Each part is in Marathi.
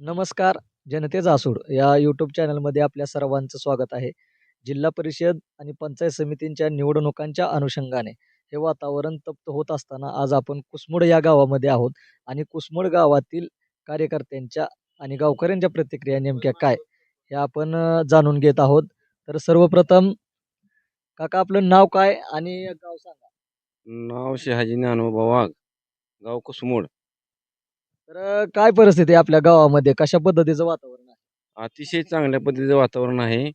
नमस्कार जनतेचा आसूड या यूट्यूब चॅनलमध्ये आपल्या सर्वांचं स्वागत आहे. जिल्हा परिषद आणि पंचायत समितींच्या निवडणुकांच्या अनुषंगाने हे वातावरण तप्त होत असताना आज आपण कुसमुड या गावामध्ये आहोत आणि कुसमुड गावातील कार्यकर्त्यांच्या आणि गावकऱ्यांच्या प्रतिक्रिया नेमक्या काय हे आपण जाणून घेत आहोत. तर सर्वप्रथम काका आपलं नाव काय आणि गाव सांगा. नाव शहाजी ज्ञानोबा वाघ गाव कुसमुड. तर काय परिस्थिती आहे आपल्या गावामध्ये? कशा पद्धतीचं वातावरण आहे? अतिशय चांगल्या पद्धतीचं वातावरण आहे.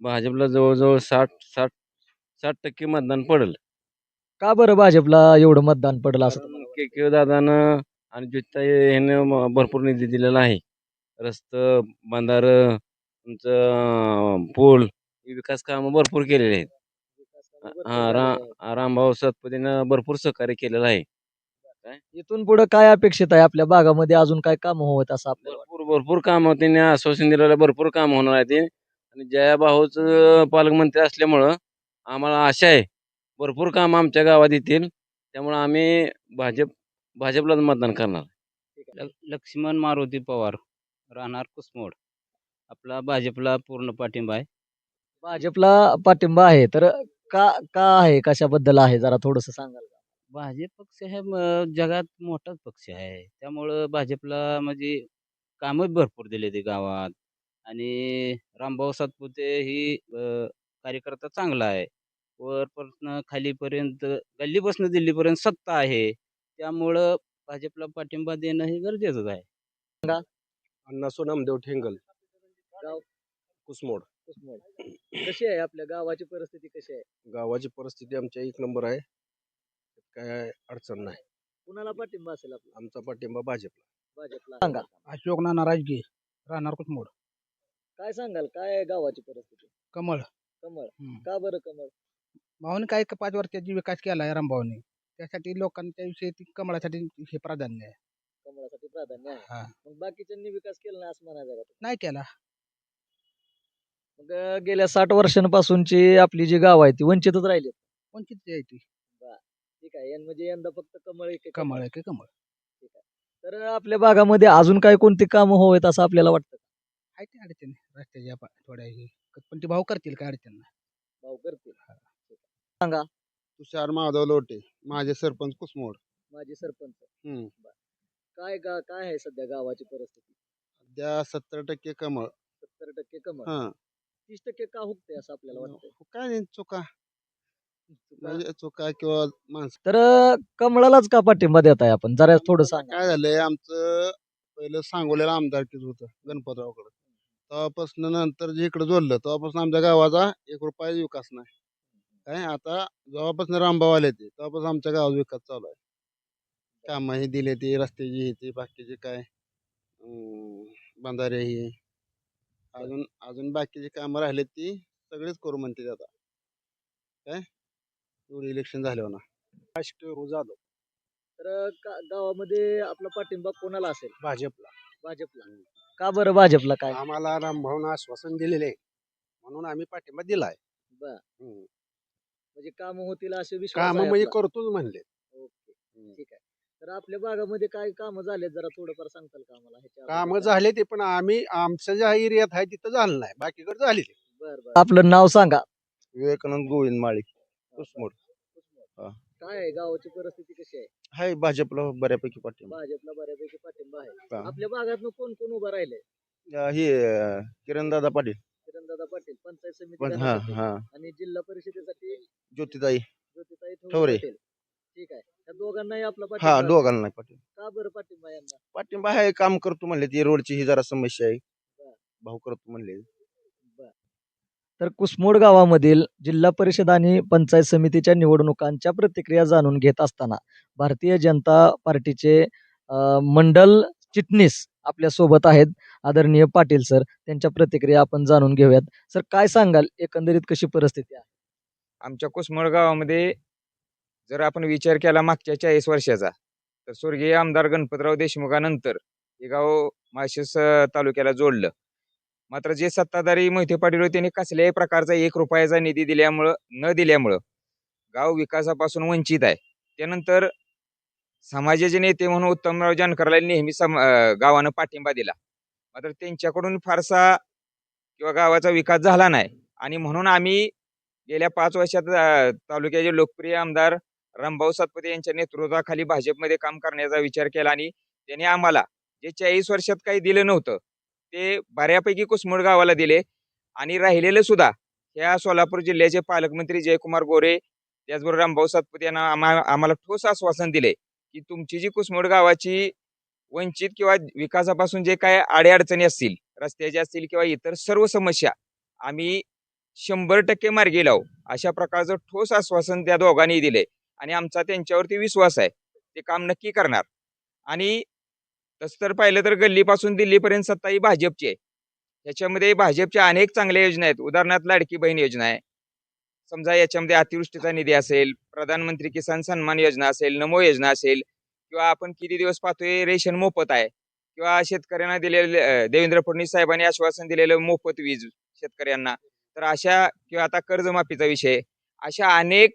भाजपला जवळजवळ साठ साठ साठ टक्के मतदान पडेल. का बरं भाजपला एवढं मतदान पडलं असं तुम्हाला? के के दादानं आणि ज्योतिताई ह्यानं म- भरपूर निधी दिलेला आहे. रस्तं बंधार तुमचं पूल ही विकास कामं भरपूर केलेले आहेत. हा रा. रामभाऊ सतपतीनं भरपूर सहकार्य केलेलं आहे. इथून पुढे काय अपेक्षित आहे आपल्या भागामध्ये? अजून काय काम होत असं आपल्याला? भरपूर भरपूर कामं त्यांनी आश्वासन दिलेलं भरपूर काम होणार आहे ते. आणि जयाभाऊचं पालकमंत्री असल्यामुळं आम्हाला आशा आहे भरपूर काम आमच्या गावात येतील. त्यामुळं आम्ही भाजप भाजपलाच मतदान करणार. ल लक्ष्मण मारुती पवार राहणार कुसमोड. आपला भाजपला पूर्ण पाठिंबा आहे. भाजपला पाठिंबा आहे. तर का का आहे? कशाबद्दल आहे? जरा थोडस सांगाल का? भाजप पक्ष हे म- जगात मोठाच पक्ष आहे. त्यामुळं भाजपला म्हणजे कामं भरपूर दिले ते गावात. आणि रामभाऊ सातपुते ही अ, कार्यकर्ता चांगला आहे. वरपासून खालीपर्यंत गल्लीपासून दिल्लीपर्यंत सत्ता आहे. त्यामुळं भाजपला पाठिंबा देणं हे गरजेचंच आहे. अण्णासो नामदेव ठेंगल. गाव कुसमोड. कुसमोड. कशी आहे आपल्या गावाची परिस्थिती कशी आहे? गावाची परिस्थिती आमच्या एक नंबर आहे. काय अडचण नाही. कुणाला पाठिंबा असेल आपला? आमचा पाठिंबा भाजपला. भाजपला. सांगा. अशोक नाना राजगी राहणार कुसमोड काय सांगाल? काय आहे गावाची परिस्थिती? कमळ. कमळ. हम्म. का बरं कमळ? भाऊने काय पाच वर्षाची विकास केला आहे रामभाऊने. त्यासाठी लोकांच्या विषयी ती कमळासाठी हे प्राधान्य आहे. कमळासाठी प्राधान्य आहे. हा. मग बाकीच्यांनी विकास केला नाही असं म्हणायचं का तुम्हाला? नाही केला. मग अं, गेल्या साठ वर्षांपासूनची आपली जी गाव आहे ती वंचितच राहिली वंचित आहे ती. ठीक आहे. यं- म्हणजे यंदा फक्त कमळ एक एक कमळ आहे की कमळ. तर आपल्या भागामध्ये अजून काय कोणती कामं हवेत असं आपल्याला वाटतं? आहे ते अडचण. रस्त्याच्या पा- थोड्या हे. पण ते भाऊ करतील काय अडचण नाही. भाऊ करतील. तुषार माधव लोटे माझे सरपंच कुसमोड. माझे सरपंच. हम्म. काय गा काय आहे सध्या गावाची परिस्थिती? सध्या सत्तर टक्के कमळ. सत्तर टक्के कमळ. हा. तीस टक्के का हुकते असं आपल्याला वाटतं काय नाही चुका. म्हणजे चुका किंवा माणसं तर अं, कमळालाच का पाठिंबा देत आहे आपण? जरा थोडं सांगा. काय झालंय आमचं पहिलं सांगोलेला आमदारकीच होतं गणपतरावकडं. तेव्हापासून नंतर जे इकडे जोडलं तेव्हापासून आमच्या गावाचा एक रुपया विकास नाही. काय? आता जेव्हापासून रामभाऊ आले ते तेव्हापासून आमच्या गावाचा विकास चालू आहे. कामं ही दिले ते रस्त्याची हे ते बाकीचे काय? अं, बंधारे ही. अजून अजून बाकीची कामं राहिली ती सगळेच करू म्हणते आता. काय? एवढं इलेक्शन झाल्यावर ना राजकीय जाधव तर का- गावामध्ये आपला पाठिंबा कोणाला असेल? भाजपला. भाजपला. का बरं भाजपला काय? आम्हाला रामभाऊनं आश्वासन दिलेले आहे. म्हणून आम्ही पाठिंबा दिलाय बर. हम्म. म्हणजे काम होतील असे विश्वास काम आहे म्हणजे आपला. करतोच म्हणले. ओके. ठीक आहे. तर आपल्या भागामध्ये काय कामं झालेत जरा थोडंफार सांगताल का आम्हाला ह्याच्या काम अगोदर? झाले ते पण आम्ही आमच्या ज्या एरियात आहे तिथं झालं नाही. बाकीकडे झाले ते बर बर. आपलं नाव सांगा. विवेकानंद गोविंद माळी. कुसमोड हा. काय आहे? गावाची परिस्थिती कशी आहे? हाय भाजपला बऱ्यापैकी पाठिंबा. भाजपला बऱ्यापैकी पाठिंबा आहे. हा. आपल्या भागात कोण कोण उभं राहिले अं, हे किरण दादा पाटील. किरणदादा पाटील पंचायत समिती हा हा. आणि जिल्हा परिषदेसाठी ज्योतिताई. ज्योतिताई ठोरे ठोरे. पाटील. ठीक आहे. त्या दोघांनाही आपला हा पाठिंबा. दोघांना नाही का बरं पाठिंबा यांना? पाठिंबा आहे काम करतो म्हणले ती रोडची ही जरा समस्या आहे. भाऊ करतो म्हणले. तर कुसमोड गावामधील जिल्हा परिषद आणि पंचायत समितीच्या निवडणुकांच्या प्रतिक्रिया जाणून घेत असताना भारतीय जनता पार्टीचे मंडल चिटणीस आपल्यासोबत आहेत. आदरणीय पाटील सर त्यांच्या प्रतिक्रिया आपण जाणून घेऊयात. सर काय सांगाल? एकंदरीत कशी परिस्थिती आहे? आमच्या कुसमळ गावामध्ये जर आपण विचार केला मागच्या चाळीस वर्षाचा तर स्वर्गीय आमदार गणपतराव देशमुखानंतर हे गाव माळशिरस अं, तालुक्याला जोडलं. मात्र जे सत्ताधारी मोहिते पाटील होते त्यांनी कसल्याही प्रकारचा एक रुपयाचा निधी दिल्यामुळं न दिल्यामुळं गाव विकासापासून वंचित आहे. त्यानंतर समाजाचे नेते म्हणून उत्तमराव जानकरला नेहमी सम गावानं पाठिंबा दिला. मात्र त्यांच्याकडून फारसा किंवा गावाचा विकास झाला नाही. आणि म्हणून आम्ही गेल्या पाच वर्षात तालुक्याचे लोकप्रिय आमदार रामभाऊ सातपुते यांच्या नेतृत्वाखाली भाजपमध्ये काम करण्याचा विचार केला आणि त्यांनी आम्हाला जे चाळीस वर्षात काही दिलं नव्हतं ते बऱ्यापैकी कुसमुड गावाला दिले. आणि राहिलेले सुद्धा ह्या सोलापूर जिल्ह्याचे पालकमंत्री जयकुमार गोरे त्याचबरोबर रामभाऊ सातपुते यांना आम्हा आम्हाला ठोस आश्वासन दिले की तुमची जी कुसमुड गावाची वंचित किंवा विकासापासून जे काय आडेअडचणी असतील रस्त्याचे असतील किंवा इतर सर्व समस्या आम्ही शंभर टक्के मार्गी लावू. अशा प्रकारचं ठोस आश्वासन त्या दोघांनी दिले. आणि आमचा त्यांच्यावरती विश्वास आहे ते काम नक्की करणार. आणि तसं तर पाहिलं तर गल्लीपासून दिल्लीपर्यंत सत्ता ही भाजपची आहे. याच्यामध्ये भाजपच्या अनेक चांगल्या योजना आहेत. उदाहरणार्थ लाडकी बहीण योजना आहे. समजा याच्यामध्ये अतिवृष्टीचा निधी असेल प्रधानमंत्री किसान सन्मान योजना असेल नमो योजना असेल किंवा आपण किती दिवस पाहतोय रेशन मोफत आहे किंवा शेतकऱ्यांना दिलेले देवेंद्र फडणवीस साहेबांनी आश्वासन दिलेलं मोफत वीज शेतकऱ्यांना. तर अशा किंवा आता कर्जमाफीचा विषय अशा अनेक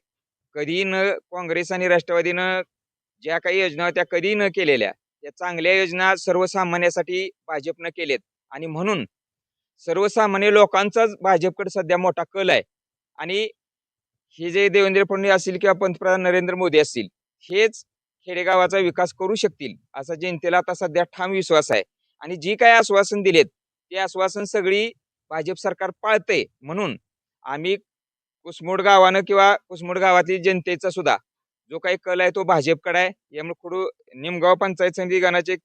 कधी न काँग्रेस आणि राष्ट्रवादीनं ज्या काही योजना होत्या कधी न केलेल्या या चांगल्या योजना सर्वसामान्यासाठी भाजपनं केलेत. आणि म्हणून सर्वसामान्य लोकांचाच भाजपकडे सध्या मोठा कल आहे. आणि हे जे देवेंद्र फडणवीस असतील किंवा पंतप्रधान नरेंद्र मोदी असतील हेच खेडेगावाचा विकास करू शकतील असा जनतेला आता सध्या ठाम विश्वास आहे. आणि जी काय आश्वासन दिलेत ते आश्वासन सगळी भाजप सरकार पाळते म्हणून आम्ही कुसमोड गावानं किंवा कुसमोड गावातील जनतेचा सुद्धा जो काही कल आहे तो भाजपकडे आहे. यामुळे खुडू निमगाव पंचायत समिती गणाचे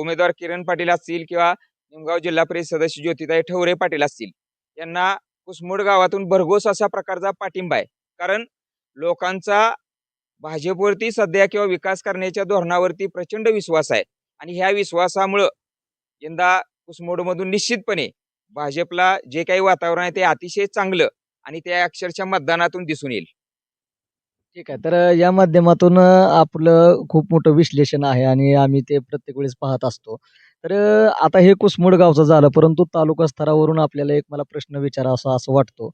उमेदवार किरण पाटील असतील किंवा निमगाव जिल्हा परिषद सदस्य ज्योतिताई ठवरे पाटील असतील. यांना कुसमोड गावातून भरघोस असा प्रकारचा पाठिंबा आहे. कारण लोकांचा भाजपवरती सध्या किंवा विकास करण्याच्या धोरणावरती प्रचंड विश्वास आहे. आणि ह्या विश्वासामुळं यंदा कुसमोडमधून निश्चितपणे भाजपला जे काही वातावरण आहे ते अतिशय चांगलं आणि ते अक्षरशः मतदानातून दिसून येईल. ठीक आहे. तर या माध्यमातून आपलं खूप मोठं विश्लेषण आहे आणि आम्ही ते प्रत्येक वेळेस पाहत असतो. तर आता हे कुसमुड गावचं झालं परंतु तालुका स्तरावरून आपल्याला एक मला प्रश्न विचारावा असं वाटतो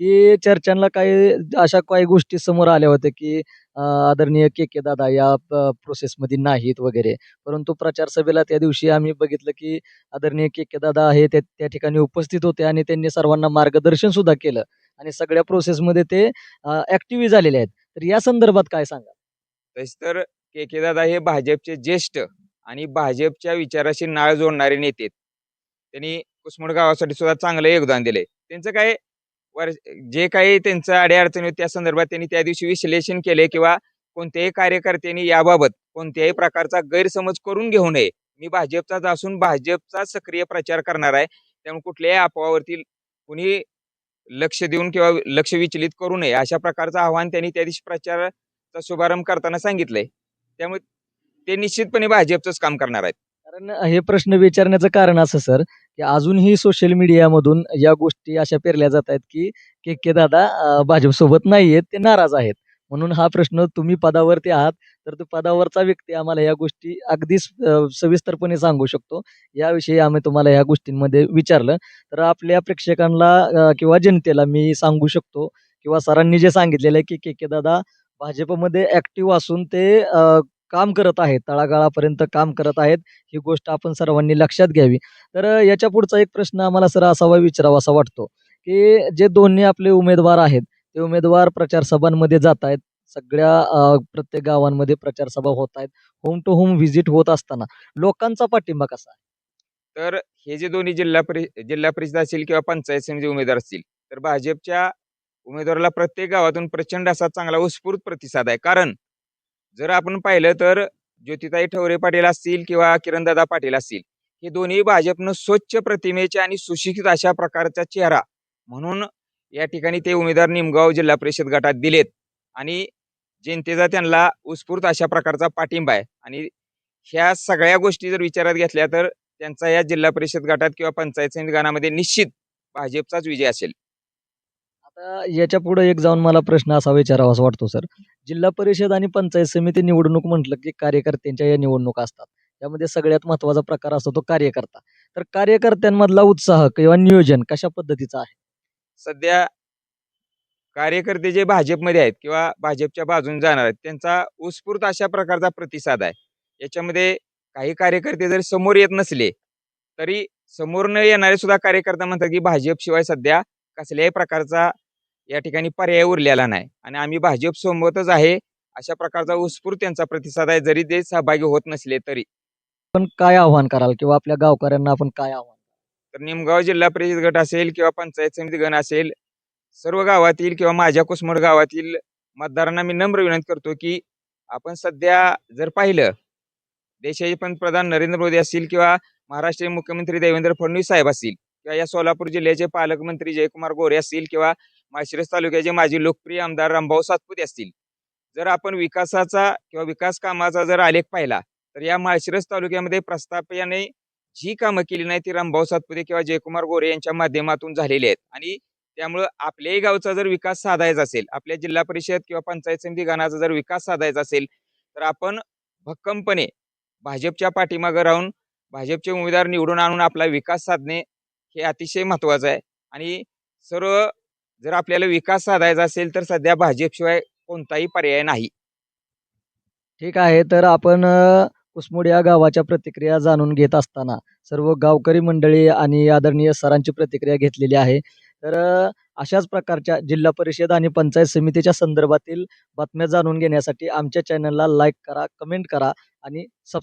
की चर्चांना काही अशा काही गोष्टी समोर आल्या होत्या की आदरणीय के के दादा या प्रोसेसमध्ये नाहीत वगैरे. परंतु प्रचार सभेला त्या दिवशी आम्ही बघितलं की आदरणीय के के दादा आहे ते त्या ठिकाणी उपस्थित होते आणि त्यांनी सर्वांना मार्गदर्शन सुद्धा केलं. आणि सगळ्या प्रोसेसमध्ये ते ॲक्टिव्ह झालेले आहेत. तर या संदर्भात काय सांगा तसे तर के के दादा हे भाजपचे ज्येष्ठ आणि भाजपच्या विचाराशी नाळ जोडणारे नेते आहेत. त्यांनी कुसमोड गावासाठी सुद्धा चांगलं योगदान दिले त्यांचं काय वर जे काही त्यांचं अडीअडचणी होती त्या संदर्भात त्यांनी त्या दिवशी विश्लेषण केले किंवा कोणत्याही कार्यकर्त्यांनी याबाबत कोणत्याही प्रकारचा गैरसमज करून घेऊ नये. मी भाजपचाच असून भाजपचा सक्रिय प्रचार करणार आहे. त्यामुळे कुठल्याही अफवावरती कुणी लक्ष देऊन किंवा लक्ष विचलित करू नये अशा प्रकारचं आव्हान त्यांनी त्या दिवशी प्रचाराचा शुभारंभ करताना सांगितलंय. त्यामुळे ते निश्चितपणे भाजपचंच काम करणार आहेत. कारण हे प्रश्न विचारण्याचं कारण असं सर की अजूनही सोशल मीडियामधून या गोष्टी अशा पेरल्या जात आहेत की के के दादा भाजप भाजपसोबत नाही आहेत ते नाराज आहेत. म्हणून हा प्रश्न तुम्ही पदावरती आहात. तर तो पदावरचा व्यक्ती आम्हाला या गोष्टी अगदी सविस्तरपणे सांगू शकतो. याविषयी आम्ही तुम्हाला या गोष्टींमध्ये विचारलं. तर आपल्या प्रेक्षकांना किंवा जनतेला मी सांगू शकतो किंवा सरांनी जे सांगितलेलं आहे की के के दादा भाजपमध्ये ॲक्टिव्ह असून ते काम करत आहेत तळागाळापर्यंत काम करत आहेत. ही गोष्ट आपण सर्वांनी लक्षात घ्यावी. तर याच्या पुढचा एक प्रश्न आम्हाला सर असावा विचारावा असा वाटतो की जे दोन्ही आपले उमेदवार आहेत ते उमेदवार प्रचारसभांमध्ये जात आहेत सगळ्या प्रत्येक गावांमध्ये प्रचार सभा होत आहेत होम टू होम व्हिजिट होत असताना लोकांचा पाठिंबा कसा आहे? तर हे जे दोन्ही जिल्हा परि जिल्हा परिषद असतील किंवा पंचायत समिती उमेदवार असतील तर भाजपच्या उमेदवाराला प्रत्येक गावातून प्रचंड असा चांगला उत्स्फूर्त प्रतिसाद आहे. कारण जर आपण पाहिलं तर ज्योतिताई ठवरे पाटील असतील किंवा किरणदादा पाटील असतील हे दोन्ही भाजपनं स्वच्छ प्रतिमेचे आणि सुशिक्षित अशा प्रकारचा चेहरा म्हणून या ठिकाणी ते उमेदवार निमगाव जिल्हा परिषद गटात दिलेत. आणि जनतेचा त्यांना उत्स्फूर्त अशा प्रकारचा पाठिंबा आहे. आणि ह्या सगळ्या गोष्टी जर विचारात घेतल्या तर त्यांचा या जिल्हा परिषद गटात किंवा पंचायत समिती गणामध्ये निश्चित भाजपचाच विजय असेल. आता याच्यापुढे एक जाऊन मला प्रश्न असा विचारावा असं वाटतो सर. जिल्हा परिषद आणि पंचायत समिती निवडणूक म्हटलं की कार्यकर्त्यांच्या या निवडणुका असतात. त्यामध्ये सगळ्यात महत्त्वाचा प्रकार असतो तो कार्यकर्ता. तर कार्यकर्त्यांमधला उत्साह किंवा नियोजन कशा पद्धतीचं आहे? सध्या कार्यकर्ते जे भाजपमध्ये आहेत किंवा भाजपच्या बाजून जाणार आहेत त्यांचा उत्स्फूर्त अशा प्रकारचा प्रतिसाद आहे. याच्यामध्ये काही कार्यकर्ते जरी समोर येत नसले तरी समोर न येणारे सुद्धा कार्यकर्ता म्हणतात की भाजपशिवाय सध्या कसल्याही प्रकारचा या ठिकाणी पर्याय उरलेला नाही. आणि आम्ही भाजप सोबतच आहे अशा प्रकारचा उत्स्फूर्त त्यांचा प्रतिसाद आहे जरी ते सहभागी होत नसले तरी. पण काय आव्हान कराल किंवा आपल्या गावकऱ्यांना आपण काय आव्हान तर निमगाव जिल्हा परिषद गट असेल किंवा पंचायत समिती गण असेल सर्व गावातील किंवा माझ्या कुसमड गावातील मतदारांना मी नम्र विनंती करतो की आपण सध्या जर पाहिलं देशाचे पंतप्रधान नरेंद्र मोदी असतील किंवा महाराष्ट्राचे मुख्यमंत्री देवेंद्र फडणवीस साहेब असतील किंवा या सोलापूर जिल्ह्याचे पालकमंत्री जयकुमार गोरे असतील किंवा माळशिरस तालुक्याचे माजी लोकप्रिय आमदार रामभाऊ सातपुते असतील. जर आपण विकासाचा किंवा विकास कामाचा जर आलेख पाहिला तर या माळशिरस तालुक्यामध्ये प्रस्थापयाने जी कामं केली नाही ती रामभाऊ सातपुते किंवा जयकुमार गोरे यांच्या माध्यमातून झालेली आहेत. आणि त्यामुळं आपल्याही गावचा जर विकास साधायचा असेल आपल्या जिल्हा परिषद किंवा पंचायत समिती गणाचा जर विकास साधायचा असेल तर आपण भक्कमपणे भाजपच्या पाठीमागं राहून भाजपचे उमेदवार निवडून आणून आपला विकास साधणे हे अतिशय महत्त्वाचं आहे. आणि सर्व जर आपल्याला विकास साधायचा असेल तर सध्या भाजपशिवाय कोणताही पर्याय नाही. ठीक आहे तर आपण कुसमुड या गावाच्या प्रतिक्रिया जाणून घेत असताना सर्व गावकरी मंडळी आणि आदरणीय सरांची प्रतिक्रिया घेतलेली आहे. तर अशाच प्रकारच्या जिल्हा परिषद आणि पंचायत समितीच्या संदर्भातील बातम्या जाणून घेण्यासाठी आमच्या चॅनलला लाईक करा कमेंट करा आणि सब